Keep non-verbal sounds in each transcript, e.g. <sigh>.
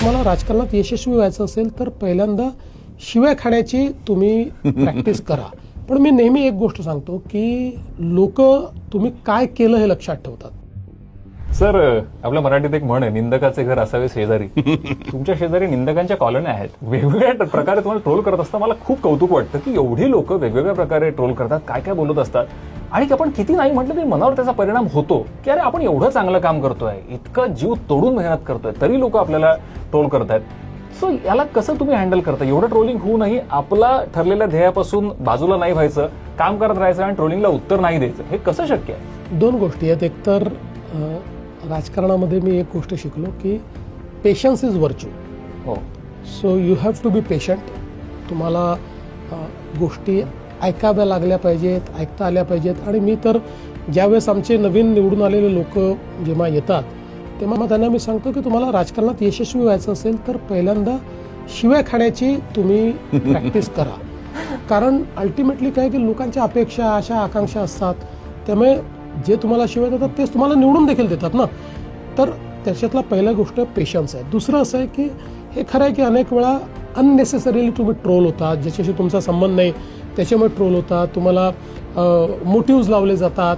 तुम्हाला राजकारणात यशस्वी व्हायचं असेल तर पहिल्यांदा शिव्या खाण्याची तुम्ही <laughs> प्रॅक्टिस करा. पण मी नेहमी एक गोष्ट सांगतो की लोक तुम्ही काय केलं हे लक्षात ठेवतात. सर आपल्या मराठीत एक म्हण आहे निंदकाचे घर असावे शेजारी. <laughs> तुमच्या शेजारी निंदकांच्या कॉलन्या आहेत. वेगवेगळ्या प्रकारे तुम्हाला ट्रोल करत असता मला खूप कौतुक वाटतं की एवढी लोक वेगवेगळ्या प्रकारे ट्रोल करतात काय काय बोलत असतात. आणि आपण किती नाही म्हटलं तरी मनावर त्याचा परिणाम होतो. की अरे आपण एवढं चांगलं काम करतोय इतकं जीव तोडून मेहनत करतोय तरी लोक आपल्याला ट्रोल करतायत. सो याला कसं तुम्ही हँडल करता? एवढं ट्रोलिंग होऊनही आपला ठरलेल्या ध्येयापासून बाजूला नाही व्हायचं. काम करत राहायचं आणि ट्रोलिंगला उत्तर नाही द्यायचं. हे कसं शक्य आहे? दोन गोष्टी आहेत. एकतर राजकारणामध्ये मी एक गोष्ट शिकलो की पेशन्स इज व्हर्च्यू हो. So you have to be patient तुम्हाला गोष्टी ऐकाव्या लागल्या पाहिजेत ऐकता आल्या पाहिजेत. आणि मी तर ज्यावेळेस आमचे नवीन निवडून आलेले लोक जेव्हा येतात तेव्हा मग त्यांना मी सांगतो की तुम्हाला राजकारणात यशस्वी व्हायचं असेल तर पहिल्यांदा शिव्या खाण्याची तुम्ही <laughs> प्रॅक्टिस करा. कारण अल्टिमेटली काय की लोकांच्या अपेक्षा आशा आकांक्षा असतात. त्यामुळे जे तुम्हाला शिवाय देतात तेच तुम्हाला निवडून देखील देतात ना. तर त्याच्यातला पहिला गोष्ट पेशन्स आहे. दुसरं असं आहे की हे खरं आहे की अनेक वेळा अननेसेसरीली तुम्ही ट्रोल होतात ज्याच्याशी तुमचा संबंध नाही त्याच्यामुळे ट्रोल होतात तुम्हाला मोटिव्ज लावले जातात.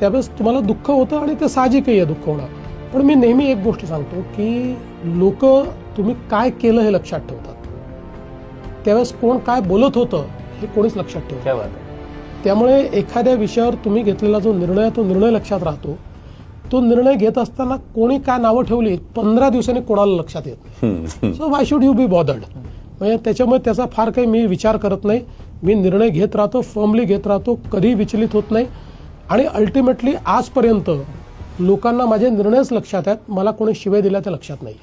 त्यावेळेस तुम्हाला दुःख होतं आणि ते साहजिकही आहे दुःख होणं. पण मी नेहमी एक गोष्ट सांगतो की लोक तुम्ही काय केलं हे लक्षात ठेवतात. त्यावेळेस कोण काय बोलत होतं हे कोणीच लक्षात ठेवत त्यामुळे एखाद्या विषयावर तुम्ही घेतलेला जो निर्णय तो निर्णय लक्षात राहतो. तो निर्णय घेत असताना कोणी काय नावं ठेवली पंधरा दिवसांनी कोणाला लक्षात येत so why should you be bothered म्हणजे त्याच्यामुळे त्याचा फार काही मी विचार करत नाही. मी निर्णय घेत राहतो फर्मली घेत राहतो कधी विचलित होत नाही. आणि अल्टिमेटली आजपर्यंत लोकांना माझे निर्णयच लक्षात आहेत. मला कोणी शिवाय दिल्या त्या लक्षात नाही.